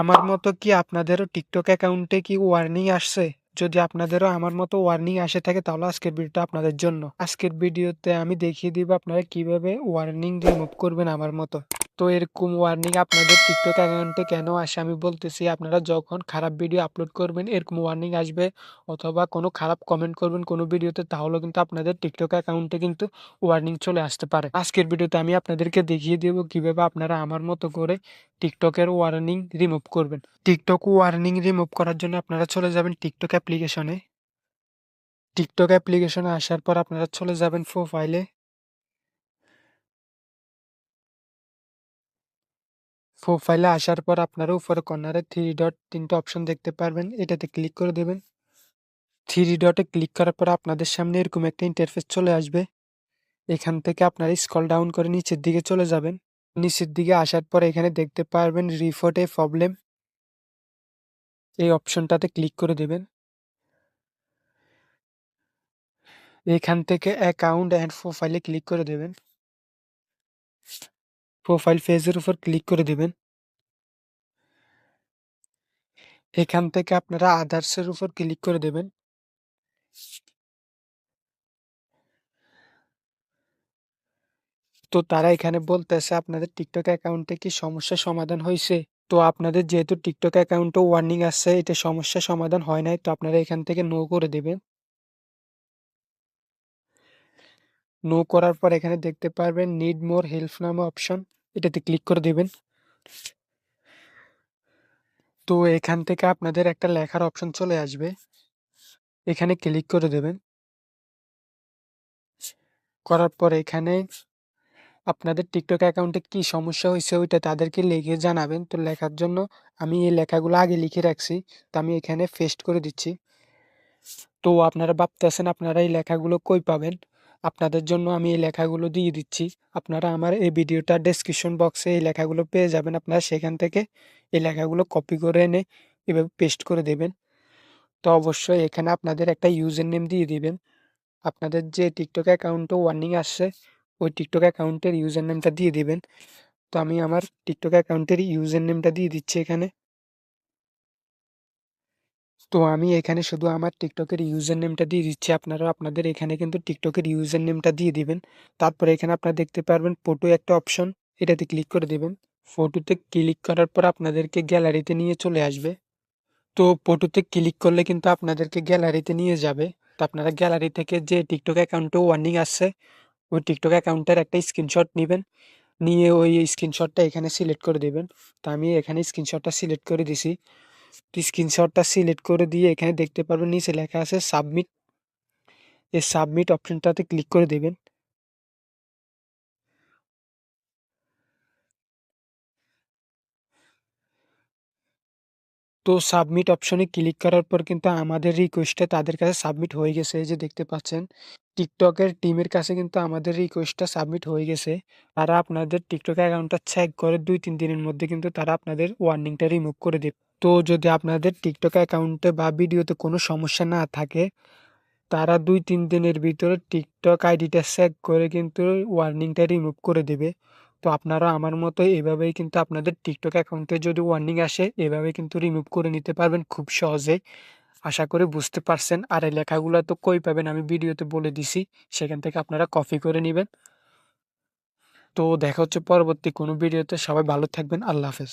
আমার মতো কি আপনাদেরও টিকটক অ্যাকাউন্টে কি ওয়ার্নিং আসছে? যদি আপনাদেরও আমার মতো ওয়ার্নিং আসে থাকে, তাহলে আজকের ভিডিওটা আপনাদের জন্য। আজকের ভিডিওতে আমি দেখিয়ে দিব আপনারা কীভাবে ওয়ার্নিং রিমুভ করবেন আমার মতো। তো এরকম ওয়ার্নিং আপনাদের টিকটক অ্যাকাউন্টে কেন আসে? আমি বলতেছি, আপনারা যখন খারাপ ভিডিও আপলোড করবেন, এরকম ওয়ার্নিং আসবে অথবা কোনো খারাপ কমেন্ট করবেন কোনো ভিডিওতে তাহলেও কিন্তু আপনাদের টিকটক অ্যাকাউন্টে কিন্তু ওয়ার্নিং চলে আসতে পারে। আজকের ভিডিওতে আমি আপনাদেরকে দেখিয়ে দেব কীভাবে আপনারা আমার মতো করে টিকটকের ওয়ার্নিং রিমুভ করবেন। টিকটক ওয়ার্নিং রিমুভ করার জন্য আপনারা চলে যাবেন টিকটক অ্যাপ্লিকেশনে টিকটক অ্যাপ্লিকেশনে আসার পর আপনারা চলে যাবেন প্রোফাইলে প্রোফাইলে আসার পর আপনারা উপরে কর্নারে থ্রি ডট তিনটে অপশন দেখতে পারবেন। এটাতে ক্লিক করে দেবেন। থ্রি ডটে ক্লিক করার পর আপনাদের সামনে এরকম একটা ইন্টারফেস চলে আসবে। এখান থেকে আপনারা স্কল ডাউন করে নিচের দিকে চলে যাবেন। নিচের দিকে আসার পর এখানে দেখতে পারবেন রিপোর্ট এ প্রবলেম এই অপশনটাতে ক্লিক করে দেবেন। এখান থেকে অ্যাকাউন্ট অ্যান্ড প্রোফাইলে ক্লিক করে দেবেন। প্রোফাইল পেজের উপর ক্লিক করে দেবেন। এখান থেকে আপনারা আদার্সের উপর ক্লিক করে দেবেন। তো তারা এখানে বলতেছে, আপনাদের টিকটক অ্যাকাউন্টে কি সমস্যা সমাধান হয়েছে তো আপনাদের যেহেতু টিকটক অ্যাকাউন্টে ওয়ার্নিং আসছে এটা সমস্যা সমাধান হয় নাই, তো আপনারা এখান থেকে নো করে দেবেন। নো করার পর এখানে দেখতে পারবেন নিড মোর হেল্প নামে অপশন এটাতে ক্লিক করে দেবেন। তো এখান থেকে আপনাদের একটা লেখার অপশন চলে আসবে। এখানে ক্লিক করে দেবেন। করার পর এখানে আপনাদের টিকটক অ্যাকাউন্টে কি সমস্যা হয়েছে ওইটা তাদেরকে লিখে জানাবেন। তো লেখার জন্য আমি এই লেখাগুলো আগে লিখে রাখছি, তো আমি এখানে পেস্ট করে দিচ্ছি। তো আপনারা ভাবতেছেন আপনারা এই লেখাগুলো কই পাবেন? আপনাদের জন্য আমি এই লেখাগুলো দিয়ে দিচ্ছি। আপনারা আমার এই ভিডিওটার ডেসক্রিপশন বক্সে এই লেখাগুলো পেয়ে যাবেন। আপনারা সেখান থেকে এই লেখাগুলো কপি করে এনে এভাবে পেস্ট করে দেবেন। তো অবশ্যই এখানে আপনাদের একটা ইউজার নেম দিয়ে দিবেন। আপনাদের যে টিকটক অ্যাকাউন্টে ওয়ার্নিং আসছে, ওই টিকটক অ্যাকাউন্টের ইউজার নেমটা দিয়ে দিবেন। তো আমি আমার টিকটক অ্যাকাউন্টের ইউজার নেমটা দিয়ে দিচ্ছি এখানে। তো আমি এখানে শুধু আমার টিকটকের ইউজার নেমটা দিয়ে দিচ্ছি। আপনারা আপনাদের এখানে কিন্তু টিকটকের ইউজার নেমটা দিয়ে দিবেন। তারপরে এখানে আপনারা দেখতে পারবেন ফটো একটা অপশন এটাতে ক্লিক করে দেবেন। ফটোতে ক্লিক করার পর আপনাদেরকে গ্যালারিতে নিয়ে চলে আসবে। তো ফটোতে ক্লিক করলে কিন্তু আপনাদেরকে গ্যালারিতে নিয়ে যাবে। তো আপনারা গ্যালারি থেকে যে টিকটক অ্যাকাউন্টে ওয়ার্নিং আসছে, ওই টিকটক অ্যাকাউন্টের একটা স্ক্রিনশট নেবেন। নিয়ে ওই স্ক্রিনশটটা এখানে সিলেক্ট করে দেবেন। তো আমি এখানে স্ক্রিনশটটা সিলেক্ট করে দিছি। স্ক্রিনশটটা সিলেক্ট করে দিয়ে এখানে দেখতে পারবেন নিচে লেখা আছে সাবমিট এই সাবমিট অপশনটাতে ক্লিক করে দেবেন। তো সাবমিট অপশনে ক্লিক করার পর কিন্তু আমাদের রিকোয়েস্টটা তাদের কাছে সাবমিট হয়ে গেছে যে দেখতে পাচ্ছেন। টিকটকের টিমের কাছে কিন্তু আমাদের রিকোয়েস্টটা সাবমিট হয়ে গেছে। তারা আপনাদের টিকটক অ্যাকাউন্টটা চেক করে দুই তিন দিনের মধ্যে কিন্তু তারা আপনাদের ওয়ার্নিংটা রিমুভ করে দেবে। তো যদি আপনাদের টিকটক অ্যাকাউন্টে বা ভিডিওতে কোনো সমস্যা না থাকে, তারা দুই, তিন দিনের ভিতরে টিকটক আইডিটা চেক করে কিন্তু ওয়ার্নিংটা রিমুভ করে দেবে। তো আপনারা আমার মতো এভাবেই কিন্তু আপনাদের টিকটক অ্যাকাউন্টে যদি ওয়ার্নিং আসে এভাবে কিন্তু রিমুভ করে নিতে পারবেন খুব সহজেই। আশা করি বুঝতে পারছেন। আর এই লেখাগুলো তো কই পাবেন আমি ভিডিওতে বলে দিছি, সেখান থেকে আপনারা কপি করে নেবেন। তো দেখা হচ্ছে পরবর্তী কোনো ভিডিওতে সবাই ভালো থাকবেন। আল্লাহ হাফেজ।